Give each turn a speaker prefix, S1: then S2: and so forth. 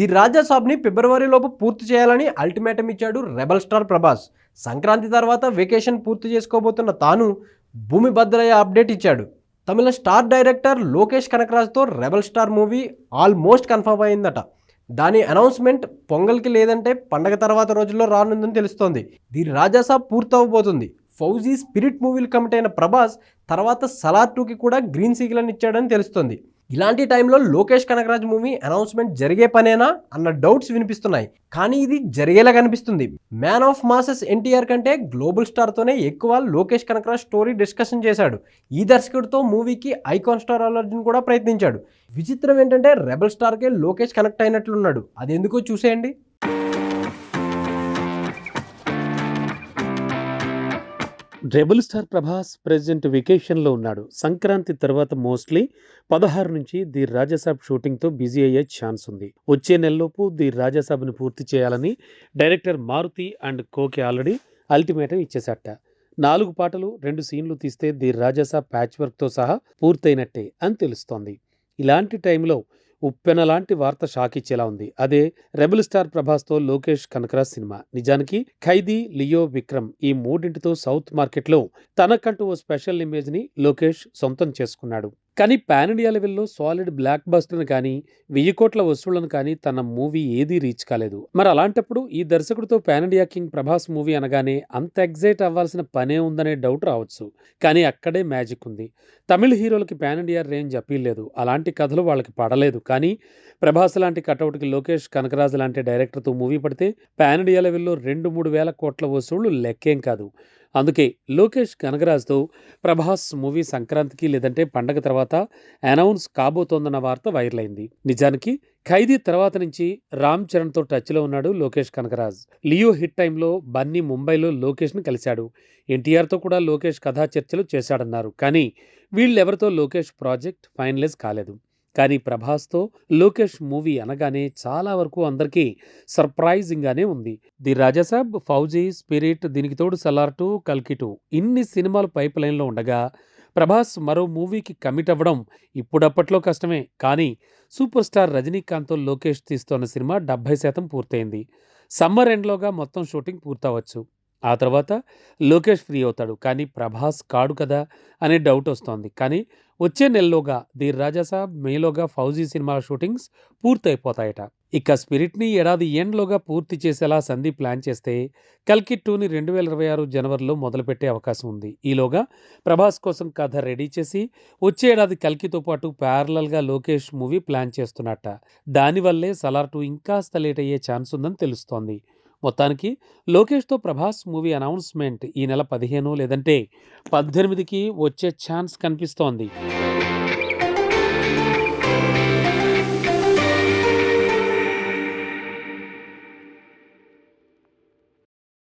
S1: The రాజా సాబ్ని ఫిబ్రవరిలోపు పూర్తి చేయాలని ultimatum ఇచ్చాడు రెబల్ స్టార్ ప్రభాస్. సంక్రాంతి తర్వాత వెకేషన్ పూర్తి చేసుకోబోతున్న తాను భూమి భద్రయ్య అప్డేట్ ఇచ్చాడు. Tamil star director Lokesh కనకరాజ్తో rebel star movie almost confirm అయిందట. దాని అనౌన్స్మెంట్ పొంగల్కి లేదంటే పండగ తర్వాత రోజుల్లో రానుందని తెలుస్తోంది. ది రాజాసాబ్ పూర్తవబోతుంది. ఫౌజీ స్పిరిట్ మూవీలు కమిట్ అయిన ప్రభాస్ తర్వాత సలార్ టూకి కూడా గ్రీన్ సిగ్నల్ ఇచ్చాడని తెలుస్తోంది. ఇలాంటి టైంలో లోకేష్ కనకరాజ్ మూవీ అనౌన్స్మెంట్ జరిగే పనేనా అన్న డౌట్స్ వినిపిస్తున్నాయి. కానీ ఇది జరిగేలా కనిపిస్తుంది. మ్యాన్ ఆఫ్ మాసెస్ ఎన్టీఆర్ కంటే గ్లోబల్ స్టార్తోనే ఎక్కువ లోకేష్ కనకరాజ్ స్టోరీ డిస్కషన్ చేశాడు. ఈ దర్శకుడితో మూవీకి ఐకాన్ స్టార్ అల్లర్జున్ కూడా ప్రయత్నించాడు. విచిత్రం ఏంటంటే రెబల్ స్టార్కే లోకేష్ కనెక్ట్ అయినట్లున్నాడు. అది ఎందుకో చూసేయండి.
S2: రెబుల్ స్టార్ ప్రభాస్ ప్రెసెంట్ వెకేషన్లో ఉన్నాడు. సంక్రాంతి తర్వాత మోస్ట్లీ పదహారు నుంచి ది రాజసాబ్ షూటింగ్తో బిజీ అయ్యే ఛాన్స్ ఉంది. వచ్చే నెలలోపు ది రాజాసాబ్ని పూర్తి చేయాలని డైరెక్టర్ మారుతి అండ్ కోకి ఆల్రెడీ అల్టిమేటం ఇచ్చేసట నాలుగు పాటలు రెండు సీన్లు తీస్తే ది రాజసాబ్ ప్యాచ్ వర్క్తో సహా పూర్తయినట్టే అని తెలుస్తోంది. ఇలాంటి టైంలో ఉప్పెన లాంటి వార్త షాక్ ఇచ్చేలా ఉంది. అదే రెబల్ స్టార్ ప్రభాస్తో లోకేష్ కనకరాజ్ సినిమా. నిజానికి ఖైదీ లియో విక్రమ్ ఈ మూడింటితో సౌత్ మార్కెట్లో తనకంటూ ఓ స్పెషల్ ఇమేజ్ని లోకేష్ సొంతం చేసుకున్నాడు. కానీ పాన్ ఇండియా లెవెల్లో సాలిడ్ బ్లాక్ బస్టర్ను కానీ వెయ్యి కోట్ల వసూళ్ళను కానీ తన మూవీ ఏదీ రీచ్ కాలేదు. మరి అలాంటప్పుడు ఈ దర్శకుడితో pan India king Prabhas movie అనగానే అంత ఎగ్జైట్ అవ్వాల్సిన పనే ఉందనే డౌట్ రావచ్చు. కానీ అక్కడే మ్యాజిక్ ఉంది. తమిళ హీరోలకి పాన్ ఇండియా రేంజ్ అపీల్ లేదు. అలాంటి కథలు వాళ్ళకి పడలేదు. కానీ ప్రభాస్ లాంటి కటౌట్కి లోకేష్ కనకరాజు లాంటి డైరెక్టర్తో మూవీ పడితే పాన్ ఇండియా లెవెల్లో రెండు మూడు వేల కోట్ల వసూళ్ళు లెక్కేం కాదు. అందుకే లోకేష్ కనగరాజ్తో ప్రభాస్ మూవీ సంక్రాంతికి లేదంటే పండగ తర్వాత అనౌన్స్ కాబోతోందన్న వార్త వైరల్ అయింది నిజానికి ఖైదీ తర్వాత నుంచి రామ్ చరణ్తో టచ్లో ఉన్నాడు లోకేష్ కనగరాజ్ లియో హిట్ టైంలో బన్నీ ముంబైలో లోకేష్ను కలిశాడు. ఎన్టీఆర్తో కూడా లోకేష్ కథా చర్చలు చేశాడన్నారు. కానీ వీళ్ళెవరితో లోకేష్ ప్రాజెక్ట్ ఫైనలైజ్ కాలేదు. కానీ ప్రభాస్తో లోకేష్ మూవీ అనగానే చాలా వరకు అందరికీ సర్ప్రైజింగ్గానే ఉంది. ది రాజాసాబ్ ఫౌజీ స్పిరిట్ దీనికి తోడు సలార్ టూ కల్కి టూ ఇన్ని సినిమాలు పైప్ లైన్లో ఉండగా ప్రభాస్ మరో మూవీకి కమిట్ అవ్వడం ఇప్పుడప్పట్లో కష్టమే. కానీ సూపర్ స్టార్ రజనీకాంత్తో లోకేష్ తీస్తున్న సినిమా డెబ్బై శాతం పూర్తయింది. సమ్మర్ ఎండ్లోగా మొత్తం షూటింగ్ పూర్తవచ్చు. ఆ తర్వాత లోకేష్ ఫ్రీ అవుతాడు. కానీ ప్రభాస్ కాడు కదా అనే డౌట్ వస్తోంది. కానీ వచ్చే నెలలోగా ది రాజాసాబ్ మేలోగా ఫౌజీ సినిమా షూటింగ్స్ పూర్తయిపోతాయట. ఇక స్పిరిట్ని ఏడాది ఎండ్లోగా పూర్తి చేసేలా సంధి ప్లాన్ చేస్తే కల్కి టూని రెండు వేల ఇరవై ఆరు జనవరిలో మొదలుపెట్టే అవకాశం ఉంది. ఈలోగా ప్రభాస్ కోసం కథ రెడీ చేసి వచ్చే ఏడాది కల్కితో పాటు ప్యారలల్గా లోకేష్ మూవీ ప్లాన్ చేస్తున్నట్ట. దానివల్లే సలార్ టూ ఇంకాస్త లేట్ అయ్యే ఛాన్స్ ఉందని తెలుస్తోంది. మొత్తానికి లోకేష్తో ప్రభాస్ మూవీ అనౌన్స్మెంట్ ఈ నెల పదిహేను లేదంటే పద్దెనిమిదికి వచ్చే ఛాన్స్ కనిపిస్తోంది.